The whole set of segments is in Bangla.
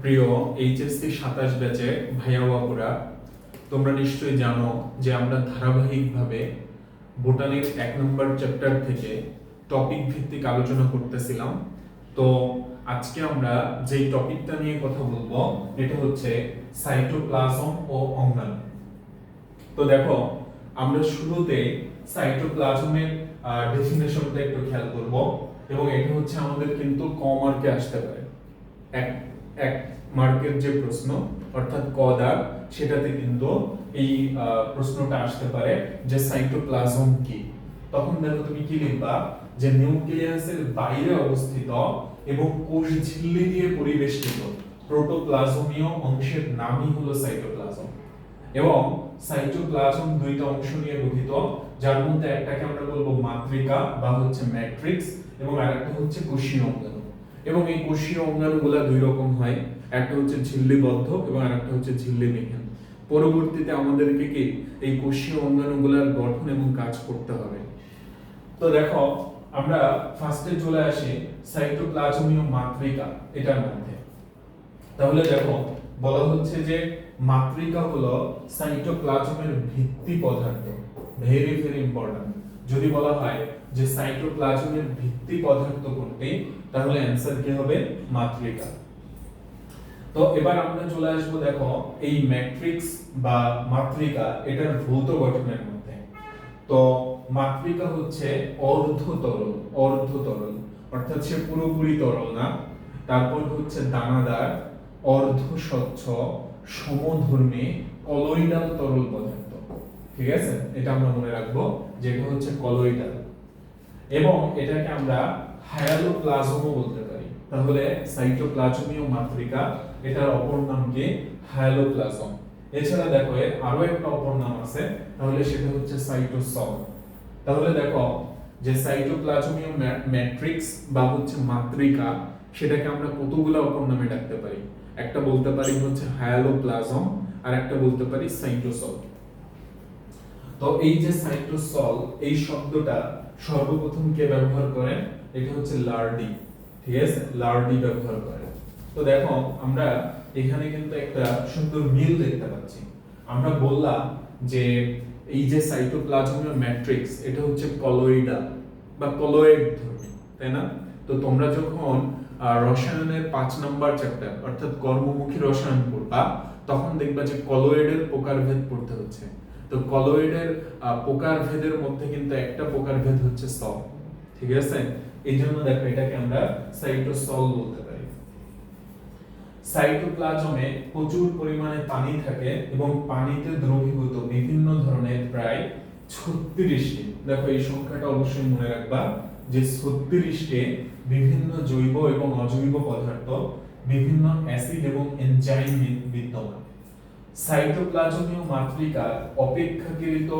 প্রিয় এইচএসসি সাতাশ ব্যাচে ভাইয়া বাবুরা তোমরা নিশ্চয়ই জানো যে আমরা ধারাবাহিকভাবে বোটানির এক নম্বর চ্যাপ্টার থেকে টপিক ভিত্তিক আলোচনা করতেছিলাম। তো আজকে আমরা যেই টপিকটা নিয়ে কথা বলব, এটা হচ্ছে সাইটোপ্লাজম ও অঙ্গাণু। তো দেখো, আমরা শুরুতে সাইটোপ্লাজমের ডেফিনেশনটা একটু খেয়াল করব, এবং এটা হচ্ছে আমাদের কিন্তু ক মার্কে আসতে পারে। এক এক মার্কের যে প্রশ্ন, অর্থাৎ ক দাগ সেটাতে কিন্তু এই প্রশ্নটা আসতে পারে যে সাইটোপ্লাজম কি? তখন দেখো তুমি কি লিখবা? যে নিউক্লিয়াসের বাইরে অবস্থিত এবং কোষ ঝিল্লি দিয়ে পরিবেষ্টিত প্রোটোপ্লাজমীয় অংশের নামই হলো সাইটোপ্লাজম এবং সাইটোপ্লাজম দুইটা অংশ নিয়ে গঠিত, যার মধ্যে একটাকে আমরা বলব মাতৃকা বা হচ্ছে ম্যাট্রিক্স এবং আরেকটা হচ্ছে কোষীয় অঙ্গাণু এবং এই কোষীয় অঙ্গাণুগুলা দুই রকম হয়। একটা হচ্ছে ঝিল্লিবদ্ধ এবং আরেকটা হচ্ছে ঝিল্লিবিহীন। পরবর্তীতে আমাদেরকে কি এই কোষীয় অঙ্গাণুগুলার গঠন এবং কাজ করতে হবে। তো দেখো, আমরা ফার্স্টে চলে আসি সাইটোপ্লাজমীয় মাতৃকা এটার মধ্যে। তাহলে দেখো, বলা হচ্ছে যে মাতৃকা হলো সাইটোপ্লাজমের ভিত্তি পদার্থ। ভেরি ভেরি ইম্পর্টেন্ট যদি বলা হয় যে সাইটোপ্লাজমের ভিত্তি পদার্থ কোনটি তাহলে অ্যানসার কি হবে? মাতৃকা তো এবার আমরা চলে আসব, দেখো, এই ম্যাট্রিক্স বা মাতৃকা এটার ভৌত গঠনের মধ্যে। তো মাতৃকা হচ্ছে অর্ধ তরল অর্ধ তরল অর্থাৎ সে পুরোপুরি তরল না। তারপর হচ্ছে দানাদার অর্ধ স্বচ্ছ সমধর্মী, কলয়েডাল তরল পদার্থ। ঠিক আছে? এটা আমরা মনে রাখব যেটা হচ্ছে কলয়েডাল। এবং এটাকে আমরা হায়ালোপ্লাজমও বলতে পারি। তাহলে সাইটোপ্লাজমীয় মাতৃকা, এটার অপর নাম কি? হায়ালোপ্লাজম। এছাড়া দেখো, এর আরও একটা অপর নাম আছে, তাহলে সেটা হচ্ছে সাইটোসল। তাহলে দেখো, যে সাইটোপ্লাজমীয় ম্যাট্রিক্স বা হচ্ছে মাতৃকা, সেটাকে আমরা কতগুলো অপর নামে ডাকতে পারি? একটা বলতে পারি হচ্ছে হায়ালোপ্লাজম, আর একটা বলতে পারি সাইটোসল। তো এই যে সাইটোসল, এই শব্দটা সর্বপ্রথম কে ব্যবহার করেন? এটা হচ্ছে লার্ডি, ঠিক আছে? লার্ডি ব্যবহার করে। তো দেখো, আমরা এখানে কিন্তু একটা সুন্দর মিল দেখতে পাচ্ছি। আমরা বললাম যে এই যে সাইটোপ্লাজমীয় ম্যাট্রিক্স এটা হচ্ছে কলয়েডাল বা কলয়েড ধর্মী, তাই না? তো তোমরা যখন রসায়নের পাঁচ নাম্বার চ্যাপ্টার অর্থাৎ কর্মমুখী রসায়ন পড়বা, তখন দেখবা যে কলয়েডের প্রকারভেদ পড়তে হচ্ছে। তো কলয়েডের প্রকারভেদের মধ্যে কিন্তু একটা প্রকারভেদ হচ্ছে সল ঠিক আছে? এই জন্য দেখো এটাকে আমরা সাইটোসল বলতে পারি। সাইটোপ্লাজমে প্রচুর পরিমাণে পানি থাকে এবং পানিতে দ্রবীভূত বিভিন্ন ধরনের প্রায় ছত্রিশটি, দেখো এই সংখ্যাটা অবশ্যই মনে রাখবা, যে ছত্রিশটি বিভিন্ন জৈব এবং অজৈব পদার্থ, বিভিন্ন অ্যাসিড এবং এনজাইম বিদ্যমান। সাইটোপ্লাজমীয় মাতৃকা অপেক্ষাকৃত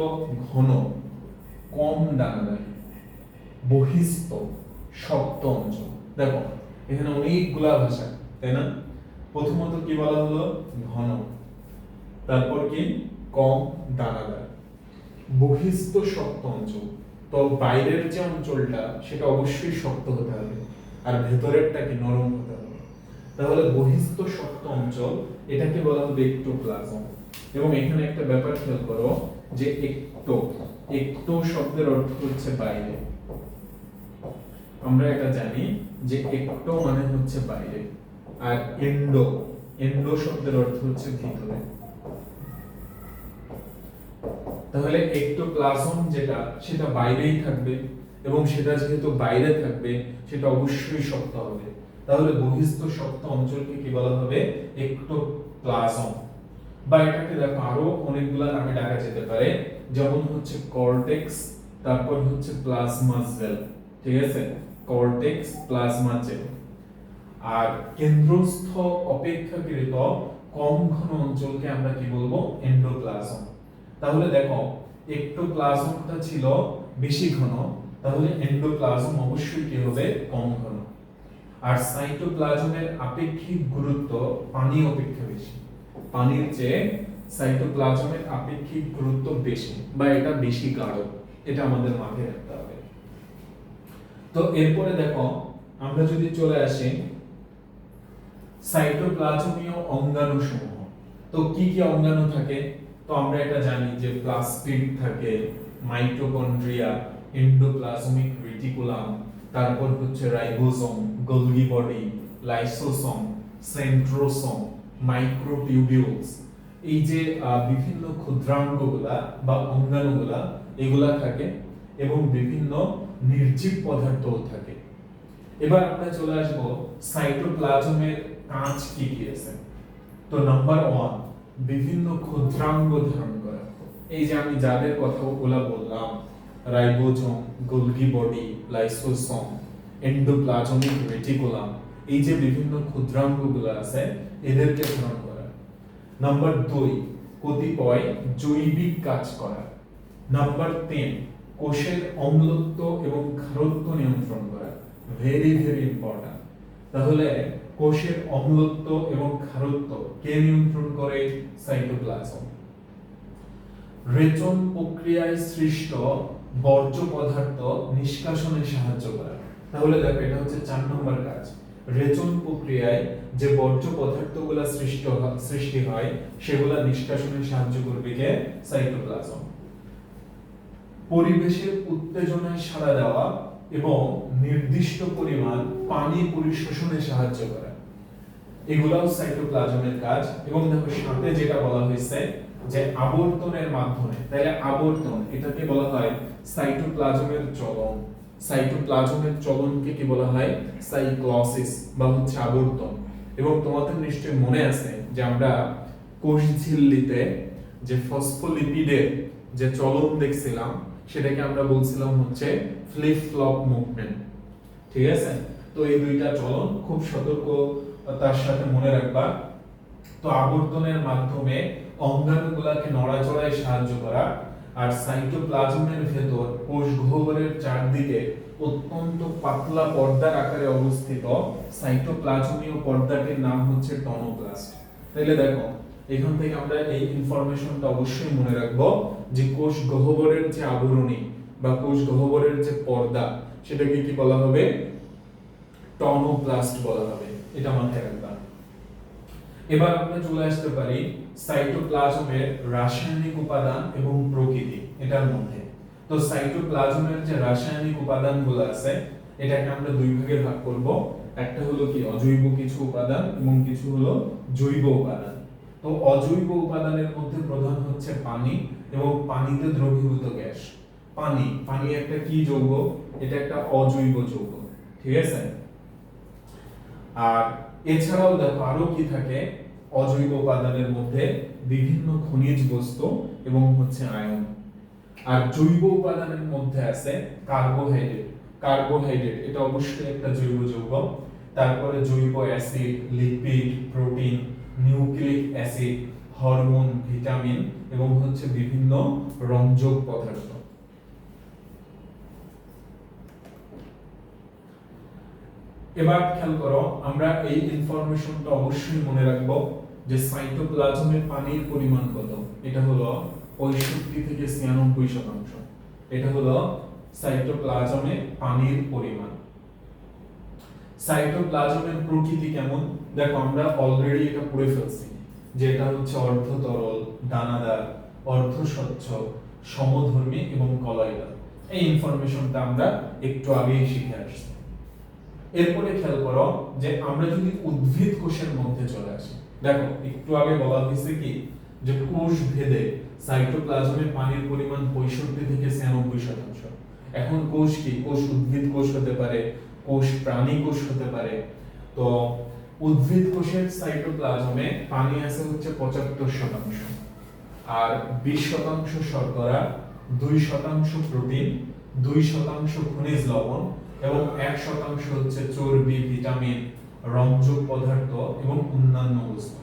ঘন, কম দানাদার বহিস্থ। শক্ত অঞ্চল দেখো, এখানে অনেকগুলা ভাষা, তাই না? প্রথমত কি বলা হলো? ঘন। তারপর কি? কম, দানাদার। বহিস্থ শক্ত অঞ্চল তো বাইরের যে অঞ্চলটা, সেটা অবশ্যই শক্ত হতে হবে। আর ভেতরেরটা কি? নরম হতে হবে। তাহলে বহিস্থ শক্ত অঞ্চল, এটাকে বলা হবে এক্টোপ্লাজম এবং এখানে একটা ব্যাপার খেয়াল করো যে একটো একটো শব্দের অর্থ হচ্ছে বাইরে। আমরা এটা জানি যে একটো মানে হচ্ছে বাইরে, আর এন্ডো এন্ডো শব্দের অর্থ হচ্ছে ভিতরে। তাহলে একটোপ্লাজম যেটা, সেটা বাইরেই থাকবে, এবং সেটা যেহেতু বাইরে থাকবে, সেটা অবশ্যই শক্ত হবে। তাহলে বহিস্থ শক্ত অঞ্চলকে কি বলা হবে? একটোপ্লাজম বা এটাকে দেখো, আরও অনেকগুলা নামে ডাকা যেতে পারে। যেমন হচ্ছে কর্টেক্স, তারপর হচ্ছে প্লাজমা জেল ঠিক আছে? কর্টেক্স প্লাজমা জেল আর কেন্দ্রস্থ অপেক্ষাকৃত কম ঘন অঞ্চলকে আমরা কি বলব? এন্ডোপ্লাজম। তাহলে দেখো একটোপ্লাজমটা ছিল বেশি ঘন, তাহলে এন্ডোপ্লাজম অবশ্যই কি হবে? কম ঘন। আর সাইটোপ্লাজমের আপেক্ষিক গুরুত্ব পানি অপেক্ষা বেশি। পানির চেয়ে সাইটোপ্লাজমের আপেক্ষিক গুরুত্ব বেশি, বা এটা বেশি গাঢ়। এটা আমাদের মাথায় রাখতে হবে। তো এরপরে দেখো, আমরা যদি চলে আসি সাইটোপ্লাজমীয় অঙ্গাণু সমূহ তো কি কি অঙ্গাণু থাকে? তো আমরা এটা জানি যে প্লাস্টিড থাকে মাইটোকন্ড্রিয়া এন্ডোপ্লাজমিক রেটিকুলাম তারপর হচ্ছে ribosome Golgi body lysosome centrosome microtubules এই যে বিভিন্ন ক্ষুদ্রাঙ্গগুলা বা অঙ্গাণুগুলা, এগুলা থাকে এবং বিভিন্ন নির্জীব পদার্থও থাকে। এবার আমরা চলে আসব সাইটোপ্লাজমের কাঁচ কি কি আছে। তো নাম্বার ওয়ান বিভিন্ন ক্ষুদ্রাঙ্গ ধারণ করা। এই যে আমি যাদের কথা ওগুলা বললাম, ribosome, Golgi body, lysosome, endoplasmic reticulum এই যে বিভিন্ন ক্ষুদ্রাঙ্গগুলো আছে, এদেরকে ধারণ করা। নাম্বার দুই, কতিপয় জৈবিক কাজ করা। নাম্বার তিন কোষের অম্লত্ব এবং ক্ষারত্ব নিয়ন্ত্রণ করা। ভেরি ভেরি ইম্পর্টেন্ট তাহলে কোষের অম্লত্ব এবং ক্ষারত্ব কে নিয়ন্ত্রণ করে? সাইটোপ্লাজম রেচন প্রক্রিয়ায় সৃষ্ট বর্জ্য পদার্থ নিষ্কাশনে সাহায্য করা। তাহলে দেখো, এটা হচ্ছে চার নম্বর কাজ। রেচন প্রক্রিয়ায় যে বর্জ্য পদার্থগুলো সৃষ্ট সৃষ্টি হয়, সেগুলা নিষ্কাশনে সাহায্য করবে কে? সাইটোপ্লাজম পরিবেশের উত্তেজনায় সাড়া দেওয়া এবং নির্দিষ্ট পরিমাণ পানি পরিশোষণে সাহায্য করা। এগুলাও সাইটোপ্লাজমের কাজ এবং দেখো সাথে যেটা বলা হয়েছে যে আবর্তনের মাধ্যমে, তাহলে আবর্তন এটাকে বলা হয় সাইটোপ্লাজমের চলন। সাইটোপ্লাজমের চলনকে কি বলা হয়? সাইক্লোসিস বা হচ্ছে আবর্তন। এবং তোমাদের নিশ্চয়ই মনে আছে যে আমরা কোষ ঝিল্লিতে যে ফসফোলিপিডের যে চলন দেখছিলাম সেটাকে আমরা বলছিলাম হচ্ছে ফ্লিপ ফ্লপ মুভমেন্ট। ঠিক আছে? তো এই দুইটা চলন, খুব সতর্কতার সাথে মনে রাখবা। তো আবর্তনের মাধ্যমে অঙ্গাণুগুলাকে নড়াচড়ায় সাহায্য করা আর সাইটোপ্লাজমের ভেতর কোষ গহ্বরের চারদিকে অত্যন্ত পাতলা পর্দার আকারে অবস্থিত সাইটোপ্লাজমীয় পর্দাটির নাম হচ্ছে টনোপ্লাস্ট তাহলে দেখো, এখান থেকে আমরা এই ইনফরমেশনটা অবশ্যই মনে রাখব। যে কোষ গহ্বরের যে আবরণী বা কোষ গহ্বরের যে পর্দা, সেটাকে কি বলা হবে? টনোপ্লাস্ট বলা হবে। এটা মাথায় রাখবা। এবার আমরা চলে আসতে পারি সাইটোপ্লাজমের রাসায়নিক উপাদান এবং প্রকৃতি, এটার মধ্যে। তো সাইটোপ্লাজমের যে রাসায়নিক উপাদানগুলো আছে, এটাকে আমরা দুই ভাগে ভাগ করব। একটা হলো কি অজৈব কিছু উপাদান এবং কিছু হলো জৈব উপাদান। তো অজৈব উপাদানের মধ্যে প্রধান হচ্ছে পানি এবং পানিতে দ্রবীভূত গ্যাস। পানি পানি একটা কি যৌগ? এটা একটা অজৈব যৌগ, ঠিক আছে? আর এছাড়াও দেখো আরও কি থাকে? অজৈব উপাদানের মধ্যে বিভিন্ন খনিজ বস্তু এবং হচ্ছে আয়ন। আর জৈব উপাদানের মধ্যে আছে কার্বোহাইড্রেট। কার্বোহাইড্রেট, এটা অবশ্যই একটা জৈব যৌগ। তারপরে জৈব acid, lipid, protein, nucleic acid hormone, vitamin এবং হচ্ছে বিভিন্ন রঞ্জক পদার্থ। এবার খেয়াল করো, আমরা এই ইনফরমেশনটা অবশ্যই মনে রাখব যে সাইটোপ্লাজমের পানির পরিমাণ কত। এটা হলো পঁয়ষট্টি থেকে ছিয়ানব্বই শতাংশ। এটা হলো সাইটোপ্লাজমে পানির পরিমাণ। সাইটোপ্লাজমের প্রকৃতি কেমন? দেখো, আমরা অলরেডি এটা পড়ে ফেলছি। যেটা হচ্ছে অর্ধ তরল দানাদার অর্ধ স্বচ্ছ, সমধর্মী এবং কলয়দার এই ইনফরমেশনটা আমরা একটু আগেই শিখে আসছি। এরপরে খেয়াল করো যে আমরা যদি উদ্ভিদ কোষের মধ্যে চলে আসি, দেখো, একটু আগে বলা হয়েছে কি যে কোষ ভেদে সাইটোপ্লাজমে পানির পরিমাণ পঁয়ষট্টি থেকে ছিয়ানব্বই শতাংশ। এখন কোষ কি? কোষ উদ্ভিদ কোষ হতে পারে, কোষ প্রাণী কোষ হতে পারে। তো উদ্ভিদ কোষের সাইটোপ্লাজমে পানি আছে হচ্ছে পঁচাত্তর শতাংশ আর বিশ শতাংশ শর্করা, দুই শতাংশ প্রোটিন, দুই শতাংশ খনিজ লবণ এবং এক শতাংশ হচ্ছে চর্বি, ভিটামিন রঞ্জক পদার্থ এবং অন্যান্য বস্তু।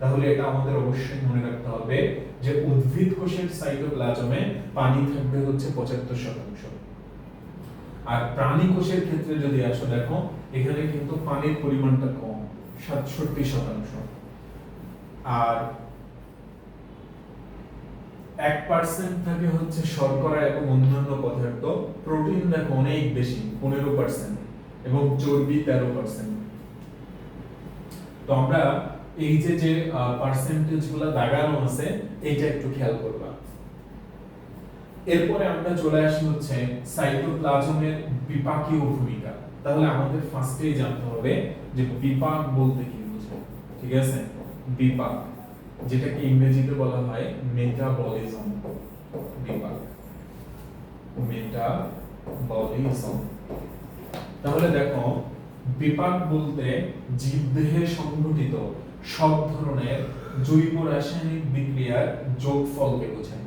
তাহলে এটা আমাদের অবশ্যই মনে রাখতে হবে যে উদ্ভিদ কোষের সাইটোপ্লাজমে পানি থাকবে হচ্ছে পঁচাত্তর শতাংশ। আর প্রাণী কোষের ক্ষেত্রে যদি আসো দেখো, এখানে কিন্তু পানির পরিমাণটা কম, সাতষট্টি শতাংশ। আর এক পার্সেন্ট থাকে হচ্ছে শর্করা এবং অন্যান্য পদার্থ প্রোটিন দেখো অনেক বেশি, পনেরো পার্সেন্ট এবং চর্বি তেরো পার্সেন্ট তো আমরা এই যে যে পার্সেন্টেজগুলা দাগানো আছে, এইটা একটু খেয়াল করবা। এরপরে আমরা চলে আসি হচ্ছে সাইটোপ্লাজমের বিপাকীয় ভূমিকা। তাহলে আমাদের ফার্স্টেই জানতে হবে যে বিপাক বলতে কি বুঝো ঠিক আছে? বিপাক, যেটাকে ইংরেজিতে বলা হয় মেটাবলিজম বিপাক মেটাবলিজম তাহলে দেখো, বিপাক বলতে জীবদেহে সংঘটিত সব ধরনের জৈব রাসায়নিক বিক্রিয়ার যোগফলকে বোঝায়।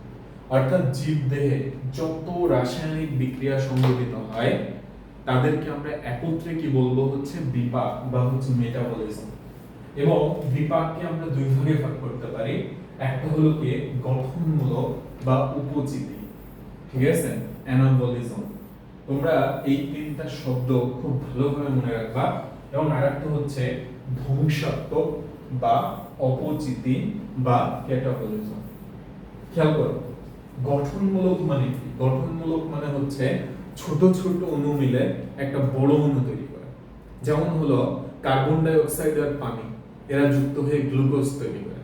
অর্থাৎ জীবদেহে যত রাসায়নিক বিক্রিয়া সংঘটিত হয়, তাদেরকে আমরা একত্রে কি বলব হচ্ছে বিপাক বা হচ্ছে মেটাবলিজম এবং বিপাককে আমরা দুই ভাগে ভাগ করতে পারি। একটা হলো কি? গঠনমূলক বা উপজীবী। ঠিক আছে? অ্যানাবলিজম। তোমরা এই তিনটা শব্দ খুব ভালোভাবে মনে রাখবা। এবং আরেকটা হচ্ছে ধ্বংসাত্মক বা অপচিতি বা ক্যাটাবলিজম খেয়াল করো। গঠনমূলক মানে কি? গঠনমূলক মানে হচ্ছে ছোট ছোট অণু মিলে একটা বড় অণু তৈরি করে। যেমন হলো কার্বন ডাই অক্সাইড আর পানি, এরা যুক্ত হয়ে গ্লুকোজ তৈরি করে।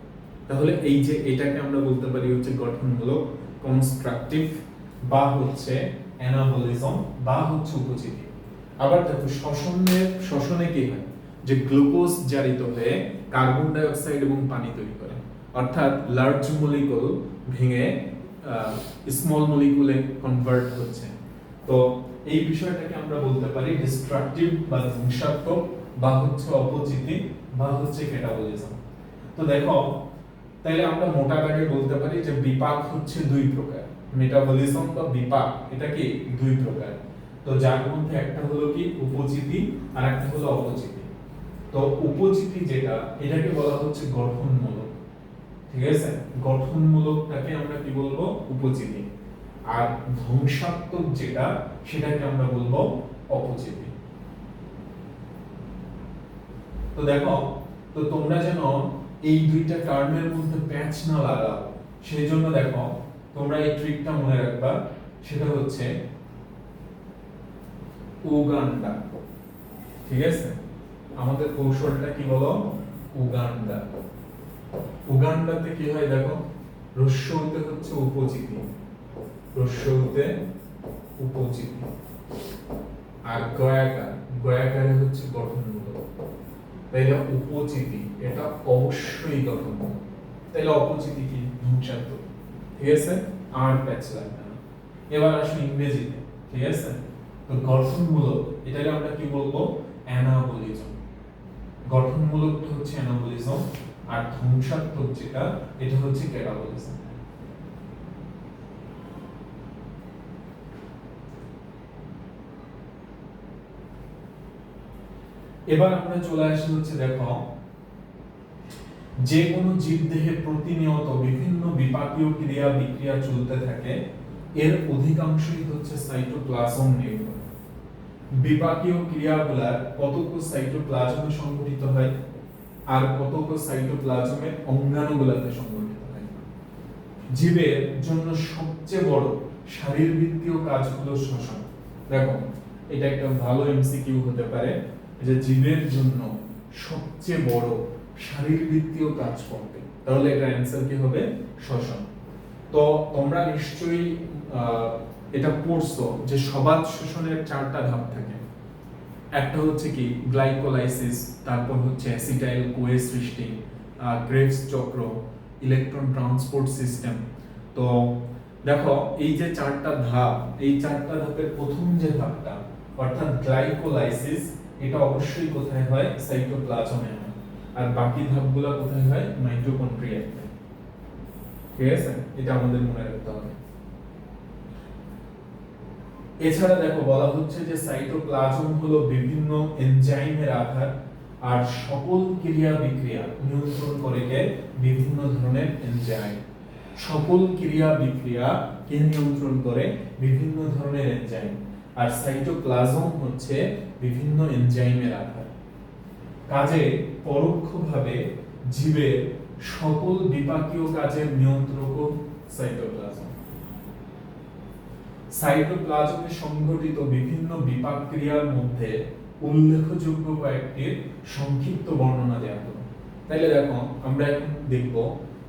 তাহলে এই যে এটাকে আমরা বলতে পারি হচ্ছে গঠনমূলক কনস্ট্রাকটিভ বা হচ্ছে অ্যানাবলিজম বা হচ্ছে উপজীবী আবার দেখো শ্বসনের শ্বসনে কি হয়? যে গ্লুকোজ জারিত হয়ে কার্বন ডাই অক্সাইড এবং পানি তৈরি করে। অর্থাৎ লার্জ মলিকুল ভেঙে স্মল মলিকুলে কনভার্ট হচ্ছে। তো এই বিষয়টাকে আমরা বলতে পারি ডিস্ট্রাকটিভ বা ধ্বংসাত্মক বা হচ্ছে অপচিতি বা হচ্ছে ক্যাটাবলিজম তো দেখো, তাইলে আমরা মোটা দাগে বলতে পারি যে বিপাক হচ্ছে দুই প্রকার মেটাবলিজম বা বিপাক, এটা কি? দুই প্রকার। তো যার মধ্যে একটা হলো কি? উপচিতি আর একটা হলো অপচিতি। তো উপচিতি যেটা, এটাকে বলা হচ্ছে গঠনমূলক। ঠিক আছে? গঠনমূলকটাকে আমরা কি বলব? উপচিতি আর ধ্বংসাত্মক যেটা, সেটাকে আমরা বলব অপচিতি তো দেখো, তো তোমরা যেন এই দুইটা টার্মের মধ্যে প্যাচ না লাগাও, সেই জন্য দেখো, তোমরা এই ট্রিকটা মনে রাখবা, সেটা হচ্ছে উগান্ডা। ঠিক আছে? আমাদের কৌশলটা কি বলো? উগান্ডা। উগান্ডাতে কি হয় দেখো? রস্যতে হচ্ছে উপচিতি রস্যতে উপচিতি আর গয়াকার গয়াকারে হচ্ছে গঠনমূলক। তাইলে উপচিতি এটা অবশ্যই গঠনমূলক। তাইলে কি? ঠিক আছে? আর প্যাচ লাগবে না। এবার আসো ইংরেজিতে। ঠিক আছে? তো গঠনমূলক, এটাকে আমরা কি বলব? অ্যানাবলিজম। গঠনমূলকটা হচ্ছে অ্যানাবলিজম। আর ধ্বংসাত্মক যেটা, এটা হচ্ছে ক্যাটাবলিজম এবার আমরা চলে আসি হচ্ছে দেখো, যে কোনো জীবদেহে প্রতিনিয়ত বিভিন্ন বিপাকীয় ক্রিয়া বিক্রিয়া চলতে থাকে, এর অধিকাংশই হচ্ছে সাইটোপ্লাজম নির্ভর বিপাকীয় ক্রিয়াগুলার কতক সাইটোপ্লাজমে সংঘটিত হয়? আর কতক সাইটোপ্লাজমের অঙ্গাণুগুলাতে সংঘটিত হয়। জীবের জন্য সবচেয়ে বড় শারীরবৃত্তীয় কাজগুলো শ্বসন দেখো, এটা একটা ভালো এমসিকিউ হতে পারে, যে জীবের জন্য সবচেয়ে বড় শারীরবৃত্তীয় কাজ করবে তাহলে এটা অ্যান্সার কি হবে? শ্বসন তো তোমরা নিশ্চয়ই এটা পড়ছো যে সবাত শোষণের চারটা ধাপ থাকে। একটা হচ্ছে কি গ্লাইকোলাইসিস তারপর হচ্ছে অ্যাসিটাইল কোয়ে সৃষ্টি গ্রেভস চক্র ইলেকট্রন ট্রান্সপোর্ট সিস্টেম তো দেখো, এই যে চারটা ধাপ, এই চারটা ধাপের প্রথম যে ধাপটা, অর্থাৎ গ্লাইকোলাইসিস এটা অবশ্যই কোথায় হয়? সাইটোপ্লাজমে আর বাকি ধাপগুলো কোথায় হয়? মাইটোকন্ড্রিয়াতে ঠিক আছে? এটা আমাদের মনে রাখতে হবে। এছাড়া দেখো, বলা হচ্ছে যে সাইটোপ্লাজম হলো বিভিন্ন এনজাইমের আধার আর সকল ক্রিয়া বিক্রিয়া নিয়ন্ত্রণ করে কে? বিভিন্ন ধরনের এনজাইম সকল ক্রিয়া বিক্রিয়া কে নিয়ন্ত্রণ করে? বিভিন্ন ধরনের এনজাইম আর সাইটোপ্লাজম হচ্ছে বিভিন্ন এনজাইমের আধার কাজে পরোক্ষভাবে জীবের সকল বিপাকীয় কাজের নিয়ন্ত্রক সাইটোপ্লাজম সাইটোপ্লাজমে সংঘটিত বিভিন্ন বিপাক ক্রিয়ার মধ্যে উল্লেখযোগ্য কয়েকটির সংক্ষিপ্ত বর্ণনা দেওয়া হলো। তাহলে দেখো, আমরা এখন দেখব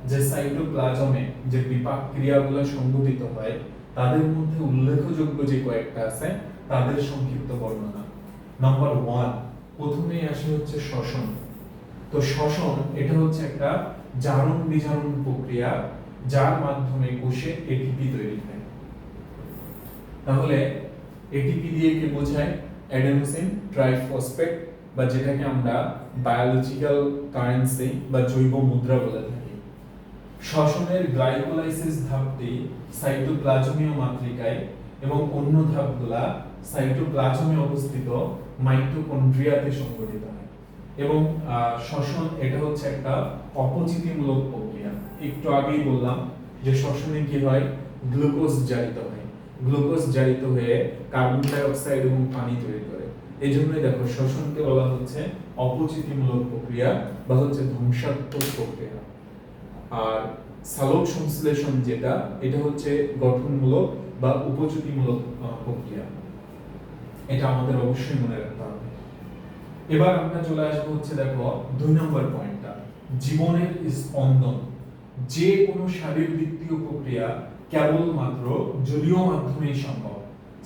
যে সাইটোপ্লাজমে যে বিপাক ক্রিয়াগুলো সংঘটিত হয়, তাদের মধ্যে উল্লেখযোগ্য যে কয়েকটা আছে, তাদের সংক্ষিপ্ত বর্ণনা। নাম্বার ওয়ান প্রথমেই আসে হচ্ছে শ্বসন। তো শ্বসন, এটা হচ্ছে একটা জারণ বিজারণ প্রক্রিয়া, যার মাধ্যমে কোষে এটিপি তৈরি হয়। তাহলে এটিপি দিয়ে কি বোঝায়? অ্যাডেনোসিন ট্রাইফসফেট বা যেটাকে আমরা বায়োলজিক্যাল কারেন্সি বা জৈব মুদ্রা বলে থাকি। শ্বসনের গ্লাইকোলাইসিস ধাপটি সাইটোপ্লাজমীয় মাতৃকায় এবং অন্য ধাপগুলা সাইটোপ্লাজমে অবস্থিত মাইটোকন্ড্রিয়াতে সংঘটিত হয়। এবং শ্বসন এটা হচ্ছে একটা অপচিতিমূলক প্রক্রিয়া। একটু আগেই বললাম যে শ্বসনে কি হয়? গ্লুকোজ জারিত হয়। গ্লুকোজ জারিত হয়ে কার্বন ডাই অক্সাইড এবং পানি তৈরি করে। এই জন্যই দেখো শ্বসনকে বলা হচ্ছে অপচিতিমূলক প্রক্রিয়া বা হচ্ছে ধ্বংসাত্মক প্রক্রিয়া। আর সালোক সংশ্লেষণ যেটা, এটা হচ্ছে গঠনমূলক বা উপযোগীমূলক প্রক্রিয়া। এটা আমাদের অবশ্যই মনে রাখতে হবে। এবার আমরা চলে আসব হচ্ছে দেখো দুই নম্বর পয়েন্টটা, জীবনের স্পন্দন। যে কোনো শারীরবৃত্তীয় প্রক্রিয়া কেবলমাত্র জলীয় মাধ্যমেই সম্ভব।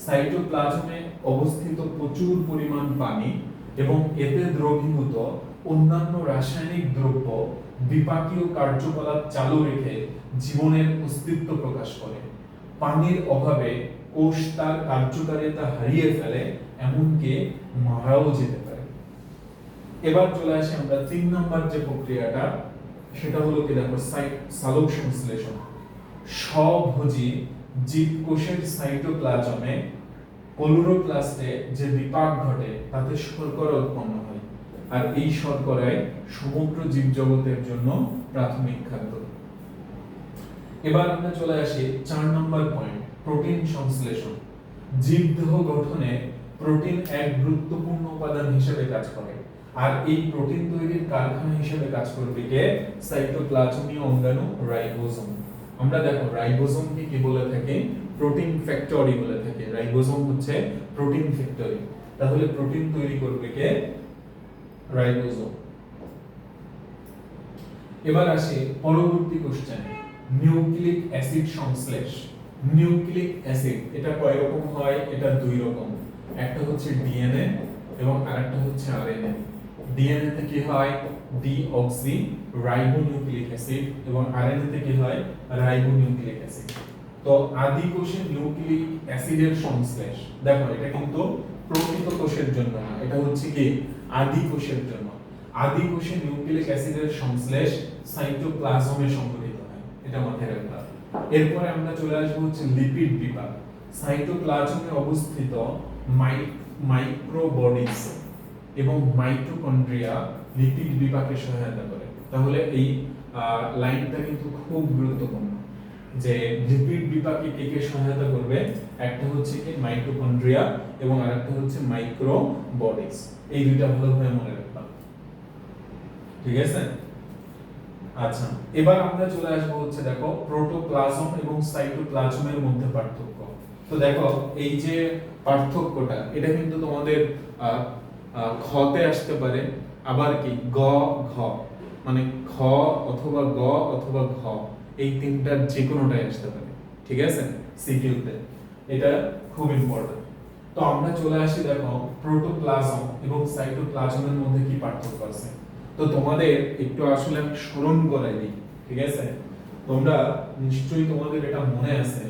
সাইটোপ্লাজমে অবস্থিত প্রচুর পরিমাণ পানি এবং এতে দ্রবীভূত অন্যান্য রাসায়নিক দ্রব্য বিপাকীয় কার্যকলাপ চালু রেখে জীবনের অস্তিত্ব প্রকাশ করে। পানির অভাবে কোষ তার কার্যকারিতা হারিয়ে ফেলে, এমনকি মারাও যেতে পারে। এবার চলে আসি আমরা তিন নম্বর যে প্রক্রিয়াটা, সেটা হলো কি দেখো সালোক সংশ্লেষণ। স্বভোজী জীবকোষের সাইটোপ্লাজমে ক্লোরোপ্লাস্টে যে বিপাক ঘটে, তাতে শর্করা উৎপন্ন হয়। আর এই শর্করাই সমগ্র জীবজগতের জন্য প্রাথমিক খাদ্য। এবার আমরা চলে আসি চার নম্বর পয়েন্ট প্রোটিন সংশ্লেষণ। জীবদেহ গঠনে প্রোটিন এক গুরুত্বপূর্ণ উপাদান হিসেবে কাজ করে। আর এই প্রোটিন তৈরির কারখানা হিসেবে কাজ করবে কে? সাইটোপ্লাজমীয় অঙ্গাণু রাইবোজোম। আমরা দেখো রাইবোজোমকে কি বলে থাকি? প্রোটিন ফ্যাক্টরি বলে থাকি। রাইবোজোম হচ্ছে প্রোটিন ফ্যাক্টরি। তাহলে প্রোটিন তৈরি করবে কে? রাইবোজোম এবার আসি পরবর্তী কোশ্চেনে নিউক্লিক অ্যাসিড সংশ্লেষ। নিউক্লিক অ্যাসিড, এটা কয় রকম হয়? এটা দুই রকম। একটা হচ্ছে ডিএনএ এবং আরেকটা হচ্ছে আরএনএ। ডিএনএ তে কি হয়? ডিঅক্সি রাইবোনিউক্লিক অ্যাসিড এবং আরএনএ তে কি হয়? রাইবোনিউক্লিক অ্যাসিড তো আদি কোষে নিউক্লিক অ্যাসিডের সংশ্লেষ, দেখো এটা কিন্তু প্রকৃত কোষের জন্য না, এটা হচ্ছে কি? আদি কোষের জন্য। আদি কোষে নিউক্লিক অ্যাসিডের সংশ্লেষ সাইটোপ্লাজমে সংঘটিত হয়, এটা মাথায় রাখতে হবে। এরপরে আমরা চলে আসব হচ্ছে লিপিড বিভাগ। সাইটোপ্লাজমে অবস্থিত মাই মাইক্রোবডিজ এবং মাইটোকন্ড্রিয়া লিপিড বিপাকে সহায়তা করে। তাহলে এই লাইনটা কিন্তু খুব গুরুত্বপূর্ণ। যে লিপিড বিপাকে কে কে সহায়তা করবে? একটা হচ্ছে কি মাইটোকন্ড্রিয়া এবং আরেকটা হচ্ছে মাইক্রোবডিজ এই দুইটা ভালোভাবে মনে রাখবা। ঠিক আছে? আচ্ছা এবার আমরা চলে আসব হচ্ছে দেখো প্রোটোপ্লাজম এবং সাইটোপ্লাজমের মধ্যে পার্থক্য। তো দেখো, এই যে পার্থক্যটা, এটা কিন্তু তোমাদের খতে আসতে পারে, আবার কি? গ, ঘ। মানে খ অথবা গ অথবা ঘ, এই তিনটার যে কোনোটাই আসতে পারে। ঠিক আছে? সিকিউতে। এটা খুব ইম্পর্টেন্ট তো আমরা চলে আসি, দেখো প্রোটোপ্লাজম এবং সাইটোপ্লাজমের মধ্যে কি পার্থক্য আছে? তো তোমাদের একটু আসলে আমি স্মরণ করাই দিই, ঠিক আছে? তোমরা নিশ্চয়ই তোমাদের এটা মনে আছে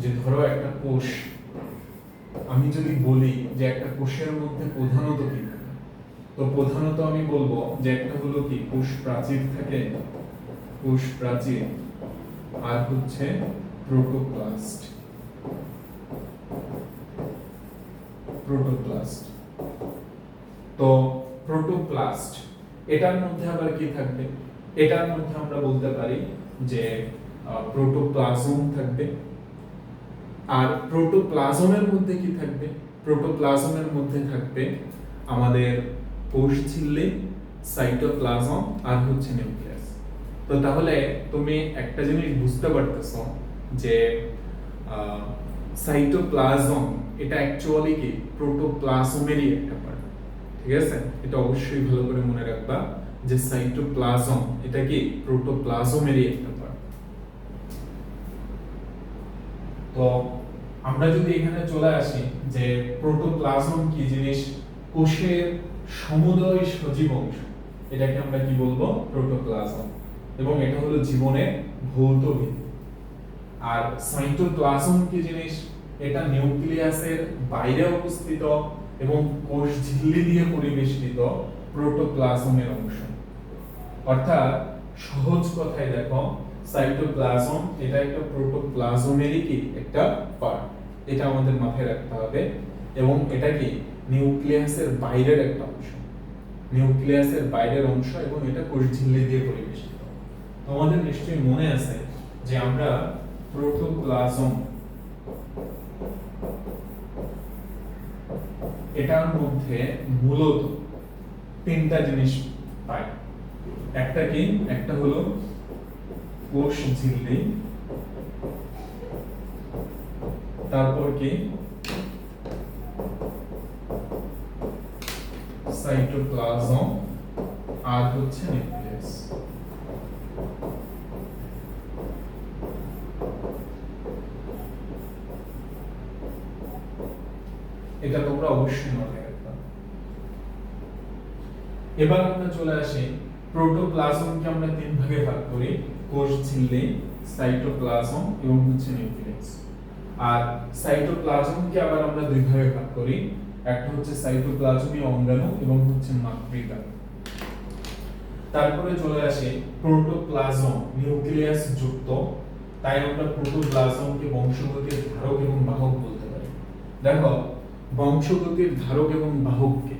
যে ধরো একটা কোষ, আমি যদি বলি যে একটা কোষের মধ্যে প্রধানত কি? তো প্রধানত আমি বলব যে একটা হলো কি কোষ প্রাচীর থাকে। কোষ প্রাচীর। আর হচ্ছে প্রোটোপ্লাস্ট। প্রোটোপ্লাস্ট। তো প্রোটোপ্লাস্ট, এটার মধ্যে আবার কি থাকবে? এটার মধ্যে আমরা বলতে পারি যে প্রোটোপ্লাজম থাকবে। আর প্রোটোপ্লাজমের মধ্যে কি থাকবে? প্রোটোপ্লাজমের মধ্যে থাকবে আমাদের কোষ ঝিল্লি সাইটোপ্লাজম আর হচ্ছে নিউক্লিয়াস তো তাহলে তুমি একটা জিনিস বুঝতে পারতেছো যে সাইটোপ্লাজম এটা অ্যাকচুয়ালি কি? প্রোটোপ্লাজমেরই একটা পার্ট ঠিক আছে? এটা অবশ্যই ভালো করে মনে রাখবা যে সাইটোপ্লাজম এটা কি? প্রোটোপ্লাজমেরই একটা পার্ট তো আমরা যদি এখানে চলে আসি যে প্রোটোপ্লাজম কি জিনিস? কোষের সমুদয় সজীব অংশ। এটাকে আমরা কি বলব? প্রোটোপ্লাজম এবং এটা হলো জীবনের ভৌত ভিত্তি। আর সাইটোপ্লাজম কি জিনিস? এটা নিউক্লিয়াসের বাইরে অবস্থিত এবং কোষ ঝিল্লি দিয়ে পরিবেষ্টিত প্রোটোপ্লাজমের অংশ। অর্থাৎ সহজ কথায় দেখো সাইটোপ্লাজম এটা একটা প্রোটোপ্লাজমেরই কি? একটা পার্ট এটা আমাদের মাথায় রাখতে হবে। এবং এটা কি? নিউক্লিয়াসের বাইরের একটা অংশ। নিউক্লিয়াসের বাইরের অংশ এবং এটা কোষ ঝিল্লি দিয়ে পরিবেষ্টিত তোমাদের নিশ্চয়ই মনে আছে যে আমরা প্রোটোপ্লাজম, এটার মধ্যে মূলত তিনটা জিনিস পাই। একটা কি? একটা হলো কোষ ঝিল্লি তারপর কি? সাইটোপ্লাজম আর হচ্ছে নিউক্লিয়াস। এটা তোমরা অবশ্যই মনে রাখবে। এবার আমরা চলে আসি, প্রোটোপ্লাজমকে আমরা তিন ভাগে ভাগ করি, কোষ ঝিল্লি, সাইটোপ্লাজম এবং হচ্ছে নিউক্লিয়াস। আর সাইটোপ্লাজমকে আবার আমরা দুই ভাগে ভাগ করি একটা হচ্ছে সাইটোপ্লাজমীয় অঙ্গাণু এবং হচ্ছে মাতৃকা তারপরে চলে আসে প্রোটোপ্লাজম, নিউক্লিয়াস যুক্ত। তাই আমরা প্রোটোপ্লাজমকে বংশগতির ধারক এবং বাহক বলতে পারি। দেখো, বংশগতির ধারক এবং বাহককে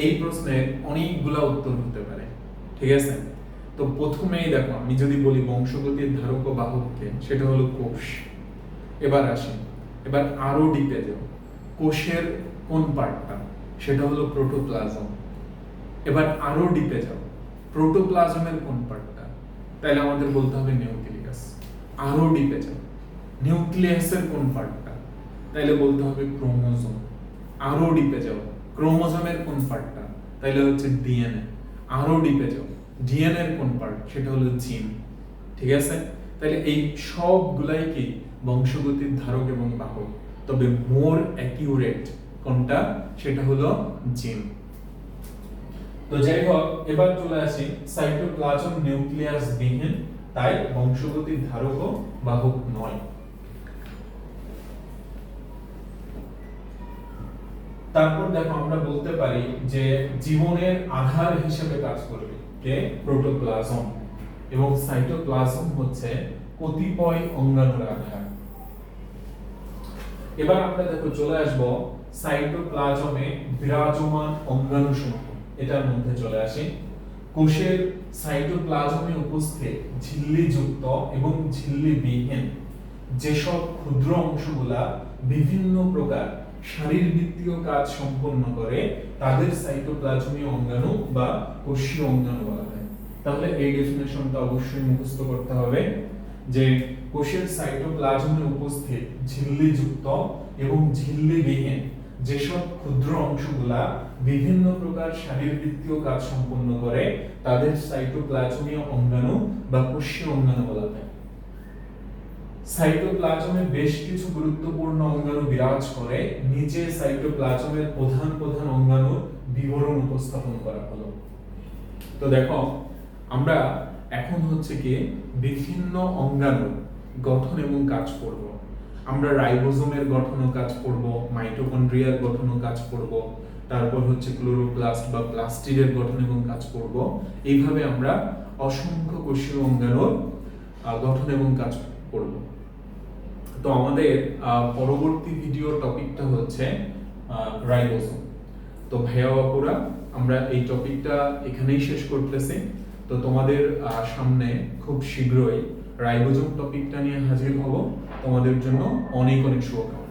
এই প্রশ্নের অনেকগুলা উত্তর হতে পারে। ঠিক আছে? তো প্রথমেই দেখো, আমি যদি বলি বংশগতির ধারক ও বাহককে, সেটা হলো কোষ। এবার আসি। এবার আরও ডিপে যাও। কোষের কোন পার্টটা সেটা হলো প্রোটোপ্লাজম এবার আরও ডিপে যাও। প্রোটোপ্লাজমের কোন পার্টটা তাহলে আমাদের বলতে হবে নিউক্লিয়াস আরও ডিপে যাও। নিউক্লিয়াসের কোন পার্টটা তাইলে বলতে হবে ক্রোমোজোম আরও ডিপে যাও। ক্রোমোজোমের কোন পার্টটা তাইলে হচ্ছে ডিএনএ আরও ডিপে যাও। ডিএনএ এর কোন পার্ট সেটা হলো জিন ঠিক আছে? তাহলে এই সবগুলাই কি? বংশগতির ধারক এবং বাহক। তবে মোর অ্যাকিউরেট কোনটা? সেটা হলো জিন। তো যাই হোক, এবার চলে আসি সাইটোপ্লাজম নিউক্লিয়াস বিহীন তাই বংশগতির ধারক বাহক নয়। তারপর দেখো আমরা বলতে পারি যে জীবনের আধার হিসেবে কাজ করবে কে? প্রোটোপ্লাজম। এবং সাইটোপ্লাজম হচ্ছে কতিপয় অঙ্গাণুর আধার। এবার আমরা দেখো চলে আসব সাইটোপ্লাজমে বিরাজমান অঙ্গাণু সমূহ। এটার মধ্যে চলে আসি। কোষের সাইটোপ্লাজমে উপস্থিত ঝিল্লিযুক্ত এবং ঝিল্লিবিহীন যেসব ক্ষুদ্র অংশগুলা বিভিন্ন প্রকার শারীরবৃত্তীয় কাজ সম্পন্ন করে, তাদের সাইটোপ্লাজমীয় অঙ্গাণু বা কোষীয় অঙ্গাণু বলা হয়। তাহলে এই ডেফিনেশনটা অবশ্যই মুখস্থ করতে হবে যে কোষের সাইটোপ্লাজমে উপস্থিত ঝিল্লিযুক্ত এবং ঝিল্লিবিহীন যেসব ক্ষুদ্র অংশগুলা বিভিন্ন প্রকার শারীরবৃত্তীয় কাজ সম্পন্ন করে, তাদের সাইটোপ্লাজমীয় অঙ্গাণু বা কোষীয় অঙ্গাণু বলা হয়। সাইটোপ্লাজমে বেশ কিছু গুরুত্বপূর্ণ অঙ্গাণু বিরাজ করে নিচে সাইটোপ্লাজমের প্রধান প্রধান অঙ্গাণুর বিবরণ উপস্থাপন করা হলো। তো দেখো, আমরা এখন হচ্ছে কি, বিভিন্ন অঙ্গাণুর গঠন এবং কাজ করব। আমরা রাইবোজোমের গঠন ও কাজ করব, মাইটোকন্ড্রিয়ার গঠন ও কাজ করব, তারপর হচ্ছে ক্লোরোপ্লাস্ট বা প্লাস্টিডের গঠন এবং কাজ করব। এইভাবে আমরা অসংখ্য কোষীয় অঙ্গাণুর গঠন এবং কাজ করব। তো আমাদের পরবর্তী ভিডিও টপিকটা হচ্ছে রাইবোজোম। তো ভাইয়া বাপুরা আমরা এই টপিকটা এখানেই শেষ করতেছি। তো তোমাদের সামনে খুব শীঘ্রই রাইবোজোম টপিকটা নিয়ে হাজির হব। তোমাদের জন্য অনেক অনেক শুভকামনা।